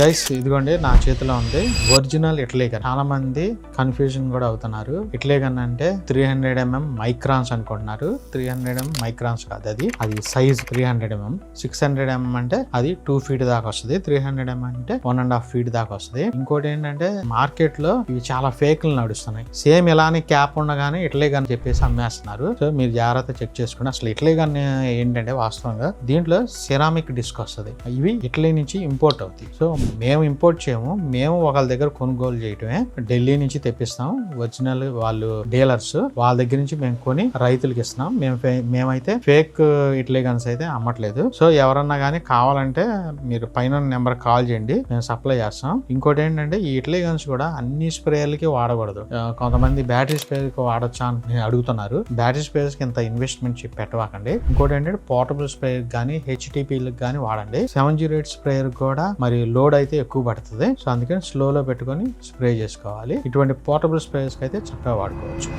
Guys ఇదిగోండి నా చేతిలో ఉంది ఒరిజినల్ ఇట్లీ గన్. చాలా మంది కన్ఫ్యూజన్ కూడా అవుతున్నారు. ఇట్లీ గన్ అంటే త్రీ హండ్రెడ్ ఎంఎం మైక్రాన్స్ అనుకుంటున్నారు. త్రీ హండ్రెడ్ ఎంఎం మైక్రాన్స్ కాదు అది. అది size three hundred mm six hundred mm అంటే అది టూ ఫీట్ దాకా వస్తుంది. త్రీ హండ్రెడ్ ఎంఎం అంటే వన్ అండ్ హాఫ్ ఫీట్ దాకా వస్తుంది. ఇంకోటి ఏంటంటే మార్కెట్లో ఇవి చాలా ఫేక్లు నడుస్తున్నాయి. సేమ్ ఇలానే క్యాప్ ఉండగానే ఇట్లీ గన్ చెప్పేసి అమ్మేస్తున్నారు. సో మీరు జాగ్రత్త చెక్ చేసుకుని అసలు ఇట్లీ గన్ ఏంటంటే వాస్తవంగా దీంట్లో సిరామిక్ డిస్క్ వస్తుంది. ఇవి ఇటలీ నుంచి ఇంపోర్ట్ అవుతాయి. సో మేము ఇంపోర్ట్ చేయము. మేము ఒకళ్ళ దగ్గర కొనుగోలు చేయటమే. ఢిల్లీ నుంచి తెప్పిస్తాం ఒరిజినల్ వాళ్ళు డీలర్స్ వాళ్ళ దగ్గర నుంచి మేము కొని రైతులకు ఇస్తున్నాం. మేము మేమైతే ఫేక్ ఇట్లీ గన్స్ అయితే అమ్మట్లేదు. సో ఎవరన్నా కానీ కావాలంటే మీరు పైన నెంబర్ కాల్ చేయండి. మేము సప్లై చేస్తాం. ఇంకోటి ఏంటంటే ఈ ఇట్లీ గన్స్ కూడా అన్ని స్ప్రేయర్లకి వాడకూడదు. కొంతమంది బ్యాటరీ స్ప్రేయర్కి వాడొచ్చా అని అడుగుతున్నారు. బ్యాటరీ స్ప్రేయర్స్కి కి ఇంత ఇన్వెస్ట్మెంట్ చెప్పి పెట్టవాకండి. ఇంకోటి ఏంటంటే పోర్టబుల్ స్ప్రేయర్ కానీ హెచ్టిపిలకు కానీ వాడండి. సెవెన్ జీరో ఎయిట్ స్ప్రేయర్ కూడా మరి లోడ్ అయితే ఎక్కువ పడుతుంది. సో అందుకని స్లోలో పెట్టుకొని స్ప్రే చేసుకోవాలి. ఇటువంటి పోర్టబుల్ స్ప్రేయర్స్ అయితే చక్కగా వాడుకోవచ్చు.